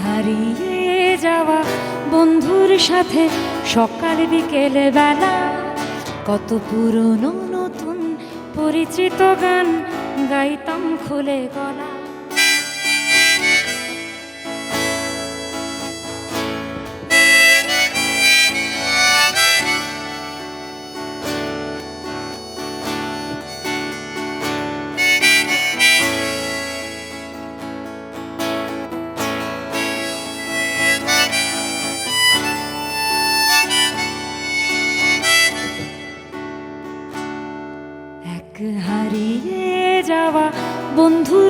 হারিয়ে যাওয়া বন্ধুর সাথে সকাল বিকেলে বেলা, কত পুরনো নতুন পরিচিত গান গাইতাম খুলে গলা।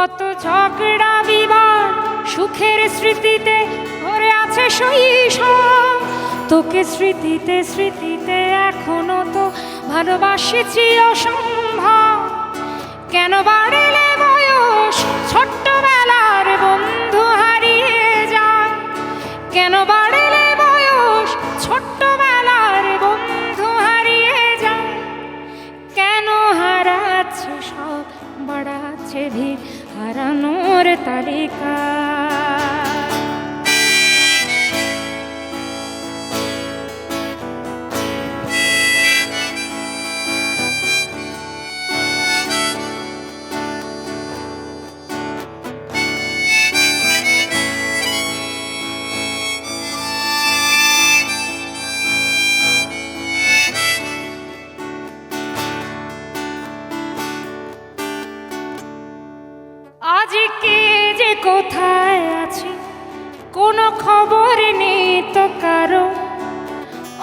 কত ঝগড়া বিবাদ, সুখের স্মৃতিতে ভরে আছে শৈশব। তোকে স্মৃতিতে স্মৃতিতে এখনও তো ভালোবাসেছি অসম্ভব। কেন বাড়লে বয়স? ছোট্টবেলার বন্ধু হারিয়ে যায়। কেন বাড়লে বয়স? ছোট্টবেলার বন্ধু হারিয়ে যায়। কেন হারাচ্ছে সব? বাড়াচ্ছে ভিড়। Para no retar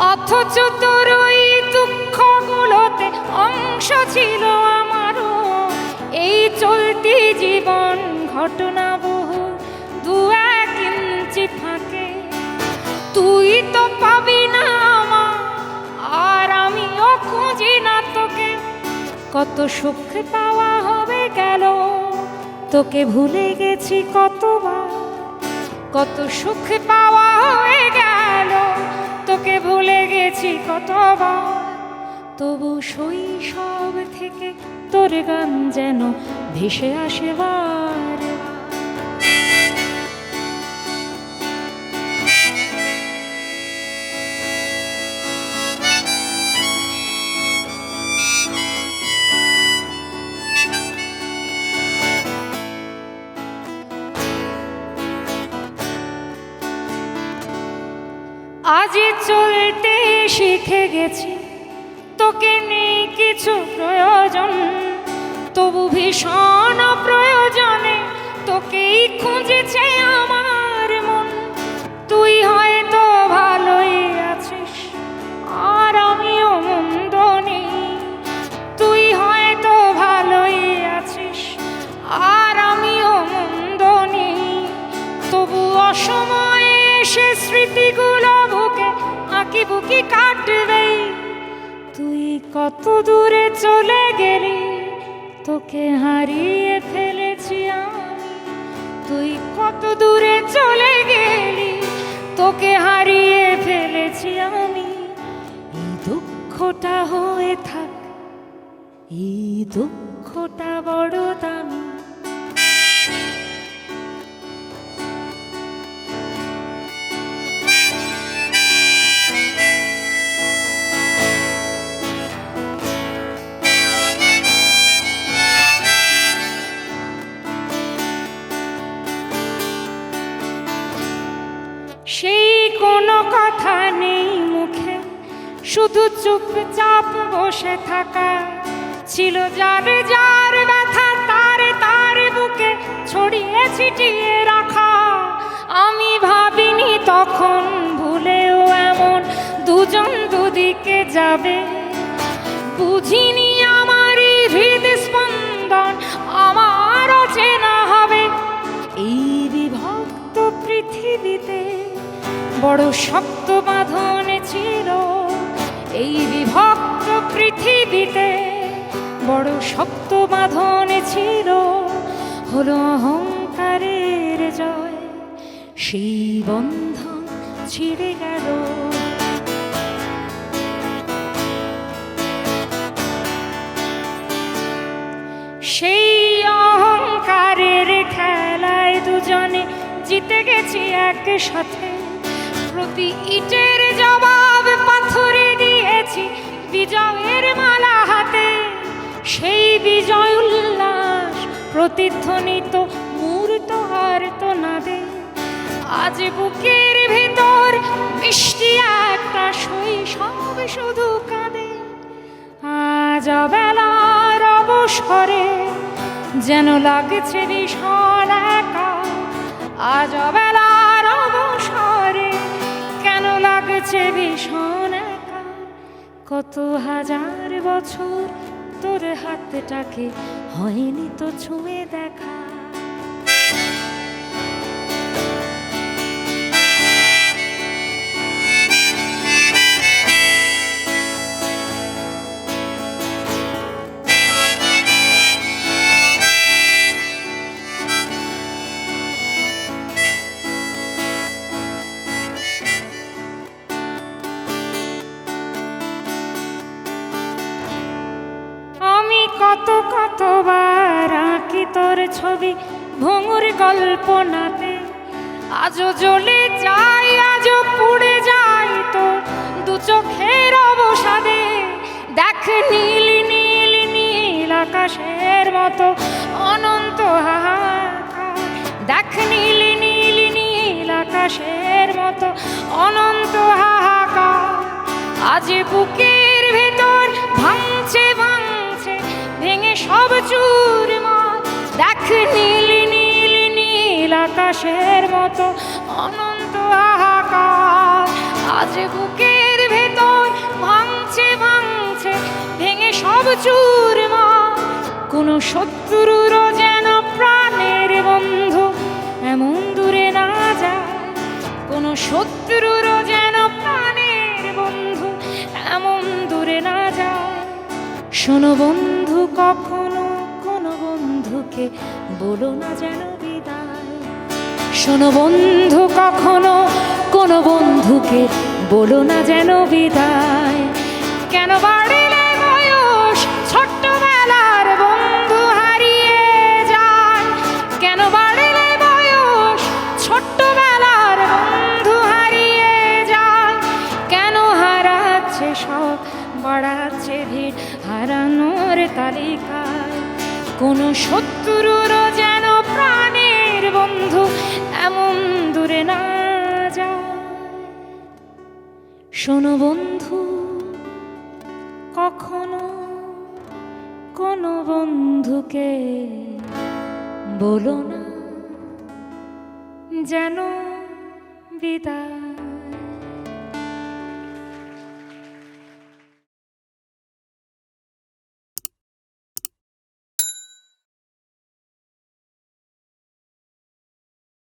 অথচ তোর ওই দুঃখগুলোতে অংশ ছিল আমারও। এই চলতি জীবন ঘটনা বহু, দু এক ইঞ্চি ফাঁকে। তুই তো পাবি না আমার, আর আমিও খুঁজি না তোকে। কত সুখ পাওয়া হবে গেল, তোকে ভুলে গেছি কতবার। কত সুখ পাওয়া হয়ে গেল গেছি কতবার তবু শৈশব থেকে তোর গান যেন ভেসে আসে বার। শিখে গেছি। তোকে নেই কিছু প্রয়োজন। তবু ভীষণ প্রয়োজনে তোকেই খুঁজেছে আমার আঁকি বুকি কাটবে। তুই কত দূরে চলে গেলি, তোকে হারিয়ে ফেলেছি আমি। তুই কত দূরে চলে গেলি, তোকে হারিয়ে ফেলেছি আমি। এই দুঃখটা হয়ে থাক, এই দুঃখটা বড় দামি। সেই কোনো কথা নেই মুখে। শুধু চুপচাপ বসে থাকা। ছিল যার যার ব্যথা, তার তার বুকে ছড়িয়ে ছিটিয়ে রাখা। আমি ভাবিনি তখন ভুলেও এমন দুজন দুদিকে যাবে। বুঝিনি বড় শক্ত বাঁধন ছিল। এই বিভক্ত পৃথিবীতে বড় শক্ত বাঁধন ছিল। হলো অহংকারের জয়। সেই বন্ধন ছিঁড়ে গেল। সেই অহংকারের খেলায় দুজনে জিতে গেছি একসাথে। প্রতি ইটের জবাব পাথরে দিয়েছি, বিজয়ের মালা হাতে, সেই বিজয় উল্লাস প্রতিধ্বনিত মূর্ত আর তো না দে আজ বুকের ভেতর মিষ্টি একটা শৈশব শুধু কাঁদে। আজ বেলার অবসরে যেন লাগছে ভীষণ একা। আজ বেলার লাগছে ভীষণ একা। কত হাজার বছর তোর হাতটাকে হয়নি তো ছুঁয়ে দেখা। কল্পনাতে আজও জ্বলে যাই আজও পুড়ে যাই তো দু চোখের অবসাদে। দেখ নীল নীল নীল আকাশের মতো অনন্ত দেখ নীল নীল নীল আকাশের মতো অনন্ত হাহাকার। আজ বুকের ভেতর ভাঙছে ভাঙছে, ভেঙে সব চুর দেখ নীল নীল নীল আকাশের মতো অনন্ত হাহাকার আজ বুকের ভেতর ভাঙছে ভাঙছে, ভেঙে সব চুর কোনো শত্রুর যেন প্রাণের বন্ধু এমন দূরে না যায়। কোনো শত্রুর যেন প্রাণের বন্ধু এমন দূরে না যায়। শোনো বন্ধু, কখনো কোনো বন্ধুকে বলো না যেন শোনো বন্ধু, কখনো কোনো বন্ধুকে বলো না যেন বিদায়। কেন বাড়িলে বয়স ছোট্টবেলার বন্ধু হারিয়ে যায়? কেন বাড়িলে বয়স ছোট্টবেলার বন্ধু হারিয়ে যায়? কেন হারাচ্ছে সব, বাড়াচ্ছে ভিড় হারানোর তালিকায়? কোনো শত্রুর যেন এমন দূরে না যা শোনো বন্ধু কখনো কোনো বন্ধুকে বলো না যেন বিদায়